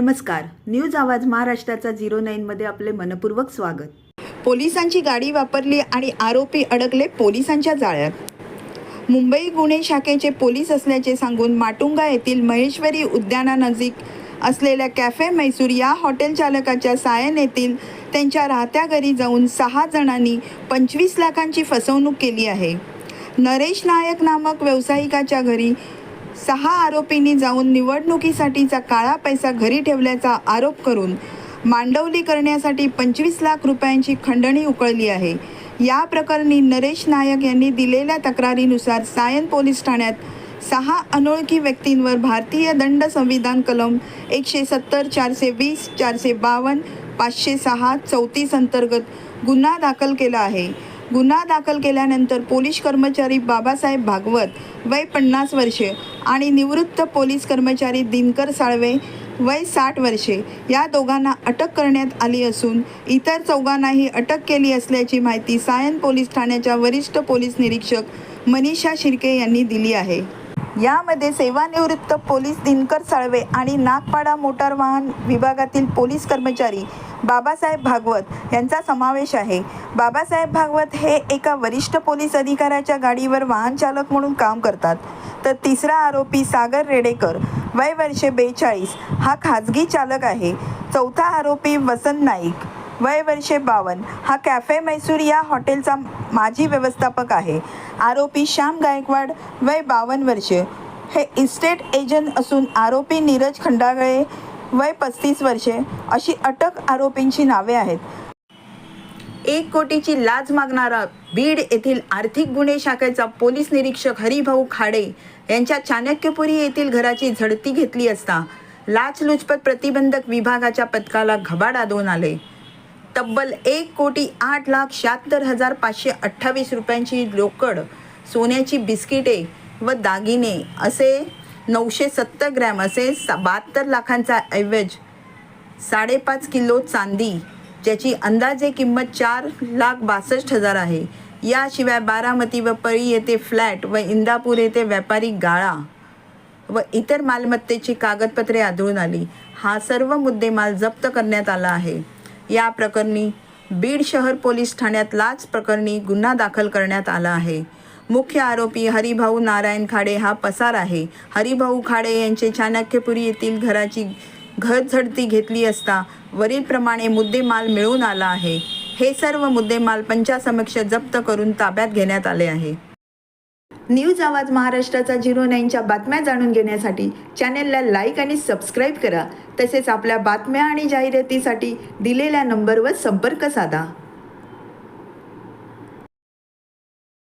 नमस्कार. न्यूज आवाज महाराष्ट्राचा झिरो नाईनमध्ये आपले मनपूर्वक स्वागत. पोलिसांची गाडी वापरली आणि आरोपी अडकले पोलिसांच्या जाळ्यात. मुंबई गुन्हे शाखेचे पोलीस असल्याचे सांगून माटुंगा येथील महेश्वरी उद्यानानजीक असलेल्या कॅफे मैसूर या हॉटेल चालकाच्या सायन येथील त्यांच्या राहत्या घरी जाऊन सहा जणांनी पंचवीस लाखांची फसवणूक केली आहे. नरेश नायक नामक व्यावसायिकाच्या घरी सहा आरोपींनी जाऊन निवडणुकीसाठीचा काळा पैसा घरी ठेवल्याचा आरोप करून मांडवली करण्यासाठी पंचवीस लाख रुपयांची खंडणी उकळली आहे. या प्रकरणी नरेश नायक यांनी दिलेल्या तक्रारीनुसार सायन पोलीस ठाण्यात सहा अनोळखी व्यक्तींवर भारतीय दंड संविधान कलम एकशे सत्तर चारशे वीस चारशे बावन्न पाचशे सहा चौतीस अंतर्गत गुन्हा दाखल केला आहे. गुन्हा दाखल केल्यानंतर पोलीस कर्मचारी बाबासाहेब भागवत वय पन्नास वर्षे आणि निवृत्त पोलीस कर्मचारी दिनकर साळवे वय साठ वर्षे या दोघांना अटक करण्यात आली असून इतर चौघांनाही अटक केली असल्याची माहिती सायन पोलीस ठाण्याच्या वरिष्ठ पोलीस निरीक्षक मनीषा शिर्के यांनी दिली आहे. यामध्ये सेवानिवृत्त पोलीस दिनकर साळवे आणि नागपाडा मोटार वाहन विभागातील पोलीस कर्मचारी बाबासाहेब भागवत यांचा समावेश आहे. बाबासाहेब भागवत हे एका वरिष्ठ पोलीस अधिकाऱ्याच्या गाडीवर वाहन चालक म्हणून काम करतात. तर तिसरा आरोपी सागर रेडेकर वय वर्षे बेचाळीस हा खाजगी चालक आहे. चौथा आरोपी वसंत नाईक. वय वर्षे बावन्न हा कॅफे मैसूर या हॉटेलचा माजी व्यवस्थापक आहे. आरोपी श्याम गायकवाड वय बावन्न वर्षे. हे इस्टेट एजंट असून आरोपी नीरज खंडागळे वय पस्तीस वर्षे अशी अटक आरोपींची नावे आहेत. एक कोटीची लाच मागणारा बीड येथील आर्थिक गुन्हे शाखेचा पोलीस निरीक्षक हरिभाऊ खाडे यांच्या चाणक्यपुरी येथील घराची झडती घेतली असता लाचलुचपत प्रतिबंधक विभागाच्या पथकाला घबाड आदळून आले. तब्बल एक कोटी आठ लाख शहात्तर हजार पाचशे अठ्ठावीस रुपयांची रोकड सोन्याची बिस्किटे व दागिने असे नऊशे सत्तर ग्रॅम असे सा बहात्तर लाखांचा ऐवज साडेपाच किलो चांदी ज्याची अंदाजे किंमत चार लाख बासष्ट हजार आहे. याशिवाय बारामती व पळी येथे फ्लॅट व इंदापूर येथे व्यापारी गाळा व इतर मालमत्तेची कागदपत्रे आढळून आली. हा सर्व मुद्देमाल जप्त करण्यात आला आहे. या प्रकरणी बीड शहर पोलीस ठाण्यात लाच प्रकरणी गुन्हा दाखल करण्यात आला आहे. मुख्य आरोपी हरिभाऊ नारायण खाडे हा पसार आहे. हरिभाऊ खाडे यांचे चाणक्यपुरी येथील घराची घर झडती घेतली असता वरीलप्रमाणे मुद्देमाल मिळून आला आहे. हे सर्व मुद्देमाल पंचासमक्ष जप्त करून ताब्यात घेण्यात आले आहे. न्यूज आवाज महाराष्ट्राचा झिरो नाईनच्या बातम्या जाणून घेण्यासाठी चॅनेलला लाईक आणि सबस्क्राईब करा. तसेच आपल्या बातम्या आणि जाहिरातीसाठी दिलेल्या नंबरवर संपर्क साधा.